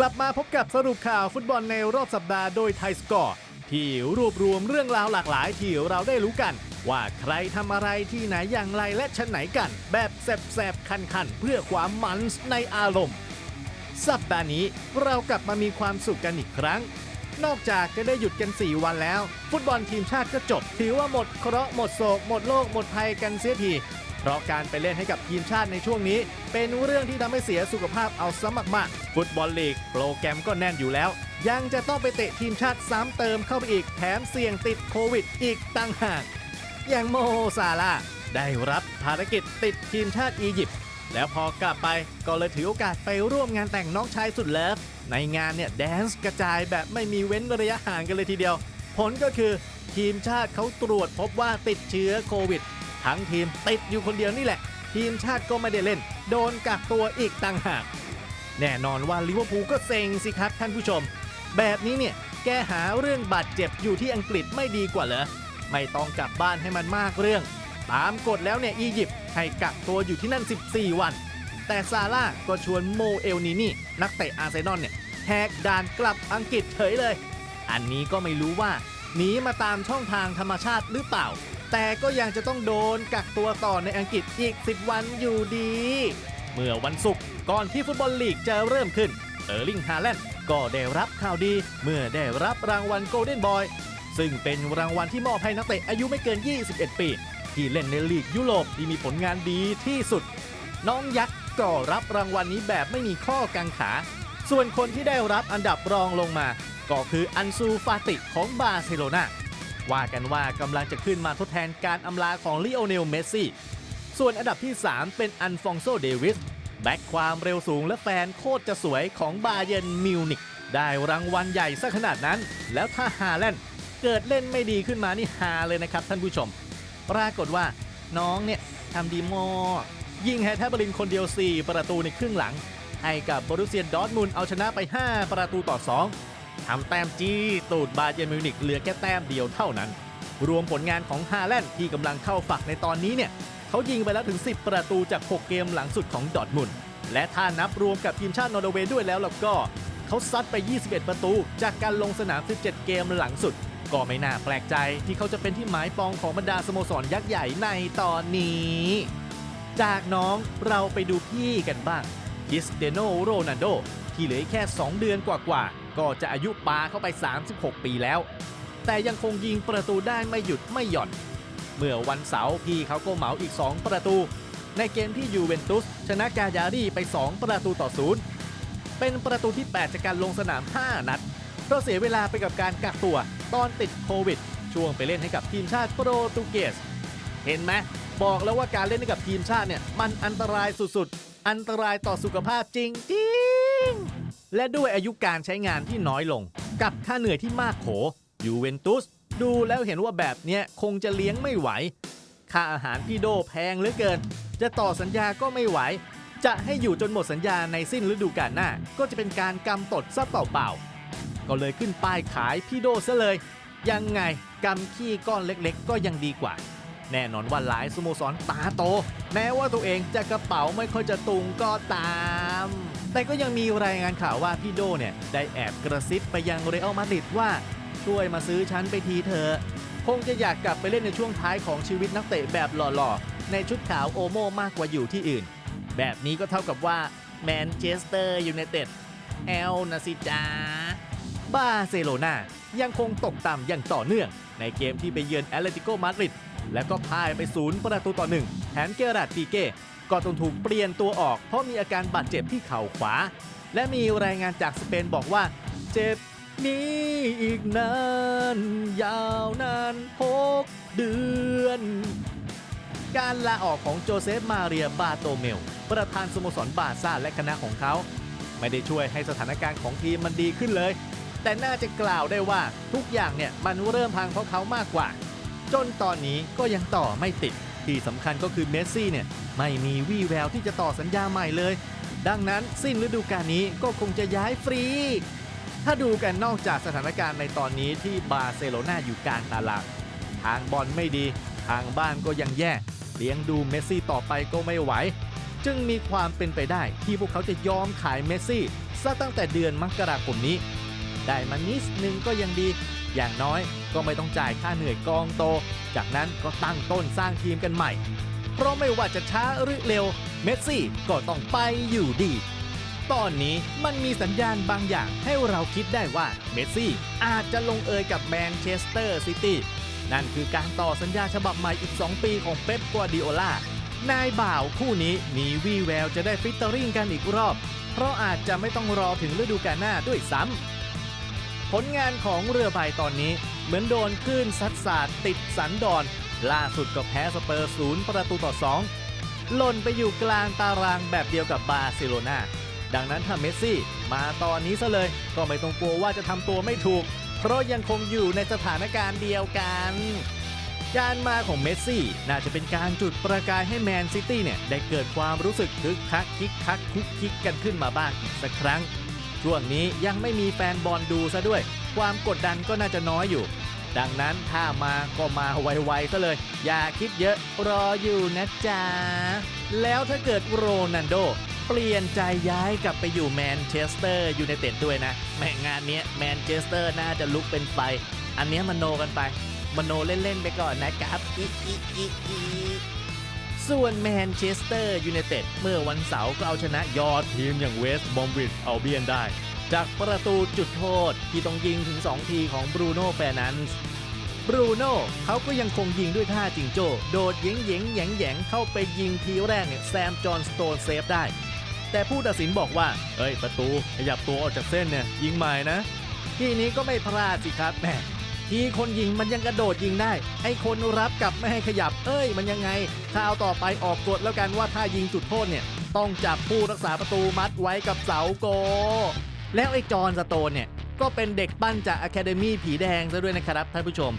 กลับมาพบกับสรุปข่าวฟุตบอลในรอบสัปดาห์โดยไทยสกอร์ ที่รวบรวมเรื่องราวหลากหลายที่เราได้รู้กัน ว่าใครทำอะไรที่ไหนอย่างไรและชนไหนกัน แบบแสบๆ คันๆ เพื่อความมันในอารมณ์ สัปดาห์นี้เรากลับมามีความสุขกันอีกครั้ง นอกจากจะได้หยุดกัน 4 วันแล้ว ฟุตบอลทีมชาติก็จบ ถือว่าหมดเคราะห์หมดโศกหมดโลกหมดภัยกันเสียที ราะการไปเล่นให้กับทีมชาติในช่วงนี้ เป็นเรื่องที่ทำให้เสียสุขภาพเอาซะมากๆฟุตบอลลีก โปรแกรมก็แน่นอยู่แล้ว ยังจะต้องไปเตะทีมชาติซ้ำเติมเข้าไปอีกแถมเสี่ยงติดโควิดอีกต่างหากอย่างโมซาลาได้รับภารกิจติดทีมชาติอียิปต์แล้วพอกลับไปก็เลยถือโอกาสไปร่วมงานแต่งน้องชายสุดเลิฟในงานเนี่ยแดนซ์กระจายแบบไม่มีเว้นระยะห่างกันเลยทีเดียว ผลก็คือทีมชาติเขาตรวจพบว่าติดเชื้อโควิด ทั้งทีมติดอยู่คนเดียวนี่แหละ ทีมชาติก็ไม่ได้เล่น โดนกักตัวอีกต่างหาก แน่นอนว่าลิเวอร์พูลก็เซ็งสิครับท่านผู้ชม แบบนี้เนี่ยแกหาเรื่องบาดเจ็บอยู่ที่อังกฤษไม่ดีกว่าเหรอไม่ต้องกลับบ้านให้มันมากเรื่อง ตามกฎแล้วเนี่ยอียิปต์ให้กักตัวอยู่ที่นั่น 14 วัน แต่ซาร่าห์ก็ชวนโมเอลนีนี่นักเตะอาร์เซนอลเนี่ยแหกด่านกลับอังกฤษเฉยเลย อันนี้ก็ไม่รู้ว่าหนีมาตามช่องทางธรรมชาติหรือเปล่า แต่ก็ยังจะต้องโดนกักตัวต่อในอังกฤษอีก 10 วันอยู่ดี เมื่อวันศุกร์ก่อนที่ฟุตบอลลีกจะเริ่มขึ้น เออร์ลิงฮาแลนด์ก็ได้รับข่าวดีเมื่อได้รับรางวัลโกลเด้นบอยซึ่งเป็นรางวัลที่มอบให้นักเตะอายุไม่เกิน 21 ปี ที่เล่นในลีกยุโรปที่มีผลงานดีที่สุด น้องยักษ์ก็รับรางวัลนี้แบบไม่มีข้อกังขา ส่วนคนที่ได้รับอันดับรองลงมา ก็คืออันซูฟาติของบาร์เซโลนา ว่ากันว่ากำลังจะขึ้นมาทดแทนการอำลาของลิโอเนล เมสซี่ ส่วนอันดับที่ 3 เป็นอันฟองโซ เดวิส แบ็คความเร็วสูงและแฟนโคตรจะสวยของบาเยร์นมิวนิกได้รางวัลใหญ่ซะขนาดนั้น แล้วถ้าฮาแลนด์เกิดเล่นไม่ดีขึ้นมานี่ฮาเลยนะครับท่านผู้ชม ปรากฏว่าน้องเนี่ยทำดีมากยิงแฮร์แทบรินคนเดียว 4 ประตูในครึ่งหลัง ให้กับบรูเซียดอร์ทมุนเอาชนะไป 5 ประตูต่อ 2 ทำแต้มจี้ตูดบาเยนมิวนิกเหลือแค่แต้มเดียวเท่านั้น รวมผลงานของฮาแลนด์ที่กำลังเข้าฝักในตอนนี้เนี่ยเขายิงไปแล้วถึง 10 ประตูจาก 6 เกมหลังสุดของดอร์ทมุนและถ้านับรวมกับทีมชาตินอร์เวย์ด้วยแล้วล้วก็เขาซัดไป 21 ประตู จากการลงสนาม 17 เกมหลังสุด ก็ไม่น่าแปลกใจที่เขาจะเป็นที่หมายปองของบรรดาสโมสรยักษ์ใหญ่ในตอนนี้ จากน้องเราไปดูพี่กันบ้างคิสเตียโนโรนัลโดที่เหลือแค่ 2 เดือนกว่าๆ ก็จะอายุปาเข้าไป 36 ปีแล้ว แต่ยังคงยิงประตูได้ไม่หยุดไม่หย่อน เมื่อวันเสาร์พี่เขาก็เหมาอีก 2 ประตู ในเกมที่ยูเวนตุสชนะกาญารีไป 2 ประตูต่อศูนย์เป็นประตูที่ 8 จากการลงสนาม 5 นัดเพราะเสียเวลาไปกับการกักตัวตอนติดโควิด ช่วงไปเล่นให้กับทีมชาติโปรตุเกส เห็นไหมบอกแล้วว่าการเล่นให้กับทีมชาติเนี่ยมันอันตรายสุดๆ อันตรายต่อสุขภาพจริงๆ และด้วยอายุการใช้งานที่น้อยลง กับค่าเหนื่อยที่มากโขยูเวนตุสดูแล้วเห็นว่าแบบเนี้ยคงจะเลี้ยงไม่ไหว ค่าอาหารพี่โดแพงเหลือเกิน จะต่อสัญญาก็ไม่ไหว จะให้อยู่จนหมดสัญญาในสิ้นฤดูกาลหน้า ก็จะเป็นการกำตดซะเปล่าๆก็เลยขึ้นป้ายขายพี่โดซะเลย ยังไงกำขี้ก้อนเล็กๆ ก็ยังดีกว่า แน่นอนว่าหลายสโมสรตาโต แม้ว่าตัวเองจะกระเป๋าไม่ค่อยจะตุงก็ตาม แต่ก็ยังมีรายงานข่าวว่าพี่โดเนี่ย ได้แอบกระซิบไปยังเรอัลมาดริดว่า ช่วยมาซื้อฉันไปทีเถอะคงจะอยากกลับไปเล่นในช่วงท้ายของชีวิตนักเตะแบบหล่อๆ ในชุดขาวโอโมมากกว่าอยู่ที่อื่น แบบนี้ก็เท่ากับว่าแมนเชสเตอร์ยูไนเต็ดแอลนะสิจาบาร์เซโลนายังคงตกต่ำอย่างต่อเนื่อง ในเกมที่ไปเยือนแอตเลติโกมาดริด และก็พ่ายไปศูนย์ประตูต่อหนึ่งแถมเกราดปีเก้ก็ต้องถูกเปลี่ยนตัวออก เพราะมีอาการบาดเจ็บที่เข่าขวา และมีรายงานจากสเปนบอกว่า เจ็บนี้อีกนานยาวนานหกเดือน การลาออกของโจเซฟมาเรียบาโตเมล ประธานสโมสรบาซ่าและคณะของเขา ไม่ได้ช่วยให้สถานการณ์ของทีมมันดีขึ้นเลย แต่น่าจะกล่าวได้ว่าทุกอย่างเนี่ยมันเริ่มพังเพราะเขามากกว่า จนตอนนี้ก็ยังต่อไม่ติด ที่สำคัญก็คือเมสซี่เนี่ยไม่มีวี่แววที่จะต่อสัญญาใหม่เลย ดังนั้นสิ้นฤดูกาลนี้ก็คงจะย้ายฟรี ถ้าดูกันนอกจากสถานการณ์ในตอนนี้ที่บาร์เซโลนาอยู่กลางตารางทางบอลไม่ดี ทางบ้านก็ยังแย่ เลี้ยงดูเมสซี่ต่อไปก็ไม่ไหว จึงมีความเป็นไปได้ที่พวกเขาจะยอมขายเมสซี่ซะตั้งแต่เดือนมกราคมนี้ ได้มานิดนึงก็ยังดี อย่างน้อยก็ไม่ต้องจ่ายค่าเหนื่อยกองโต จากนั้นก็ตั้งต้นสร้างทีมกันใหม่ เพราะไม่ว่าจะช้าหรือเร็ว เมสซี่ก็ต้องไปอยู่ดี ตอนนี้มันมีสัญญาณบางอย่างให้เราคิดได้ว่าเมสซี่อาจจะลงเอยกับแมนเชสเตอร์ซิตี้นั่นคือการต่อสัญญาฉบับใหม่อีก 2 ปีของเป๊ปกัวดิโอลานายบ่าวคู่นี้มีวี่แววจะได้ฟิตเตอริงกันอีกรอบ เพราะอาจจะไม่ต้องรอถึงฤดูกาลหน้าด้วยซ้ำ ผลงานของเรือใบตอนนี้ เหมือนโดนคลื่นซัดสาดติดสันดอน ล่าสุดก็แพ้สเปอร์ศูนย์ประตูต่อ 2 หล่นไปอยู่กลางตารางแบบเดียวกับบาร์เซโลนาดังนั้นถ้าเมสซี่มาตอนนี้ซะเลย ก็ไม่ต้องกลัวว่าจะทำตัวไม่ถูก เพราะยังคงอยู่ในสถานการณ์เดียวกันการมาของเมสซี่น่าจะเป็นการจุดประกายให้แมนซิตี้เนี่ย ได้เกิดความรู้สึกคึกคักคิกคักคุกคิกกันขึ้นมาบ้างอีกสักครั้ง ช่วงนี้ยังไม่มีแฟนบอลดูซะด้วย ความกดดันก็น่าจะน้อยอยู่ ดังนั้นถ้ามาก็มาไวๆซะเลย อย่าคิดเยอะรออยู่นะจ๊ะ แล้วถ้าเกิดโรนันโด เปลี่ยนใจย้ายกลับไปอยู่แมนเชสเตอร์ยูไนเต็ดด้วยนะ แม่งงานนี้แมนเชสเตอร์น่าจะลุกเป็นไฟ อันนี้มโนกันไป มโนเล่นๆไปก่อนนะครับอีอีอีอี ส่วนแมนเชสเตอร์ยูไนเต็ดเมื่อวันเสาร์ก็เอาชนะยอดทีมอย่างเวสต์บอมวิชเอาเบียนได้ จากประตูจุดโทษที่ต้องยิงถึง 2 ทีของบรูโน่แฟร์นันส์บรูโน่เขาก็ยังคงยิงด้วยท่าจิงโจ้ โดดเยงเยงแหยงแหยงเข้าไปยิงทีแรกเนี่ยแซมจอห์นสโตนเซฟได้ แต่ผู้ตัดสินบอกว่า เอ้ยประตูขยับตัวออกจากเส้นเนี่ยยิงใหม่นะ ทีนี้ก็ไม่พลาดสิครับแหม ทีคนยิงมันยังกระโดดยิงได้ไอ้คนรับกลับไม่ให้ขยับ เอ้ย มันยังไงคราวต่อไปออกกฎแล้วกันว่าถ้ายิงจุดโทษเนี่ย ต้องจับผู้รักษาประตูมัดไว้กับเสาโก แล้วไอ้จอนสโตนเนี่ย ก็เป็นเด็กปั้นจากอะคาเดมี่ผีแดงซะด้วยนะครับท่านผู้ชม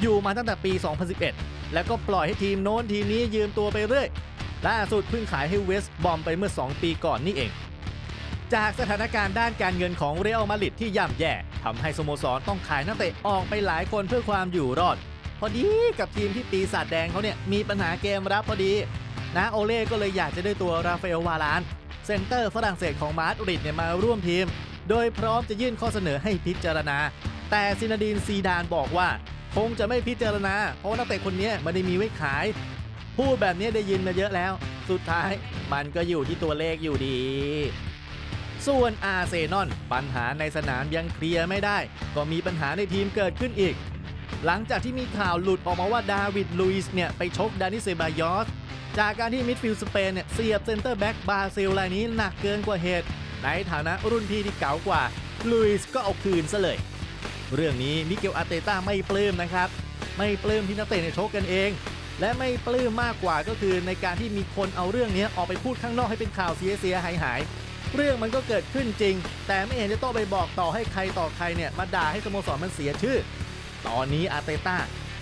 อยู่มาตั้งแต่ปี 2011 แล้วก็ปล่อยให้ทีมโน้นทีมนี้ยืมตัวไปเรื่อยล่าสุดเพิ่งขายให้เวสบอมไปเมื่อ 2 ปีก่อนนี่เอง จากสถานการณ์ด้านการเงินของเรอัลมาดริดที่ย่ำแย่ ทำให้สโมสรต้องขายนักเตะออกไปหลายคนเพื่อความอยู่รอด พอดีกับทีมที่ปีศาจแดงเขาเนี่ยมีปัญหาเกมรับพอดี นะโอเล่ก็เลยอยากจะได้ตัวราฟาเอลวาลานเซนเตอร์ฝรั่งเศสของมาดริดเนี่ยมาร่วมทีม โดยพร้อมจะยื่นข้อเสนอให้พิจารณา แต่ซินาดีนซีดานบอกว่า คงจะไม่พิจารณา เพราะนักเตะคนนี้ไม่ได้มีไว้ขาย พูดแบบนี้ได้ยินมาเยอะแล้ว สุดท้ายมันก็อยู่ที่ตัวเลขอยู่ดี ส่วนอาร์เซนอลปัญหาในสนามยังเคลียร์ไม่ได้ ก็มีปัญหาในทีมเกิดขึ้นอีก หลังจากที่มีข่าวหลุดออกมาว่าดาวิดลุยส์เนี่ย ไปชกดานิเซบายอส จากการที่มิดฟิลด์สเปนเนี่ย เสียบเซนเตอร์แบ็กบราซิลรายนี้หนักเกินกว่าเหตุ ในฐานะรุ่นพี่ที่เก๋ากว่าลุยส์ก็เอาคืนซะเลย เรื่องนี้มิเกลอารเตต้าไม่ปลื้มนะครับ ไม่ปลื้มที่นักเตะเนี่ยชกกันเองและไม่ปลื้มมากกว่าก็คือในการที่มีคนเอาเรื่องนี้ออกไปพูดข้างนอกให้เป็นข่าวเสียเสียหายหาย เรื่องมันก็เกิดขึ้นจริง แต่ไม่เห็นจะต้องไปบอกต่อให้ใครต่อใครเนี่ยมาด่าให้สโมสรมันเสียชื่อ ตอนนี้อาร์เตต้า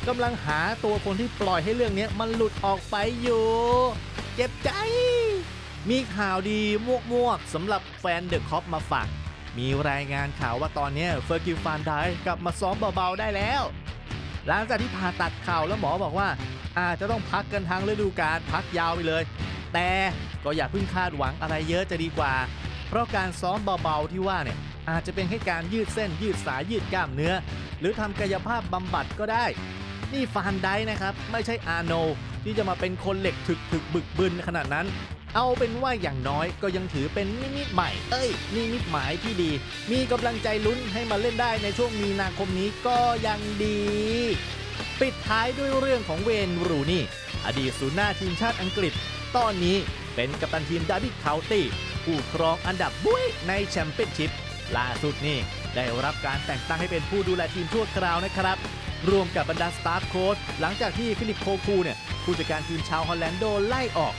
กำลังหาตัวคนที่ปล่อยให้เรื่องนี้มันหลุดออกไปอยู่ เจ็บใจ มีข่าวดีมวกๆสำหรับแฟนเดอะคอปมาฝาก มีรายงานข่าวว่าตอนนี้เฟอร์กิลฟานได้กลับมาซ้อมเบาๆได้แล้ว หลังจากที่ผ่าตัดเข่าแล้วหมอบอกว่า อาจจะต้องพักกันทั้งฤดูกาลพักยาวไปเลย แต่ก็อย่าเพิ่งคาดหวังอะไรเยอะจะดีกว่า เพราะการซ้อมเบาๆที่ว่าเนี่ยอาจจะเป็นแค่การยืดเส้นยืดสายยืดกล้ามเนื้อ หรือทำกายภาพบำบัดก็ได้ นี่ฟานไดนะครับ ไม่ใช่อาโน ที่จะมาเป็นคนเหล็กถึกถึกบึกบึนขนาดนั้น เอาเป็นว่าอย่างน้อยก็ยังถือเป็นนิมิตใหม่ เอ้ยนิมิตหมายที่ดี มีกำลังใจลุ้นให้มาเล่นได้ในช่วงมีนาคมนี้ก็ยังดี ปิดท้ายด้วยเรื่องของเวนรูนี่ อดีตศูนย์หน้าทีมชาติอังกฤษ ตอนนี้เป็นกัปตันทีมดาร์บี้เคาน์ตี้ ผู้ครองอันดับบุ้ยในแชมเปี้ยนชิพล่าสุดนี่ได้รับการแต่งตั้งให้เป็นผู้ดูแลทีมชั่วคราวนะครับ รวมกับบรรดาสตาฟโค้ชหลังจากที่ฟิลิปโคคูเนี่ยผู้จัดการทีมชาวฮอลแลนด์โดนไล่ออก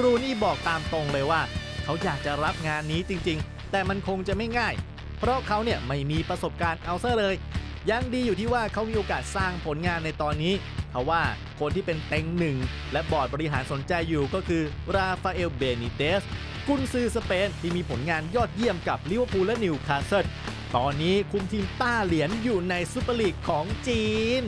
รูนี่บอกตามตรงเลยว่า เขาอยากจะรับงานนี้จริง ๆ แต่มันคงจะไม่ง่าย เพราะเขาเนี่ยไม่มีประสบการณ์เอาซะเลย ยังดีอยู่ที่ว่าเขามีโอกาสสร้างผลงานในตอนนี้เพราะว่าคนที่เป็นเต็งหนึ่งและบอร์ดบริหารสนใจอยู่ก็คือราฟาเอลเบนิเตส กุนซือสเปนที่มีผลงานยอดเยี่ยมกับลิเวอร์พูลและนิวคาสเซิลตอนนี้คุมทีมต้าเหรียญอยู่ในซูเปอร์ลีกของจีน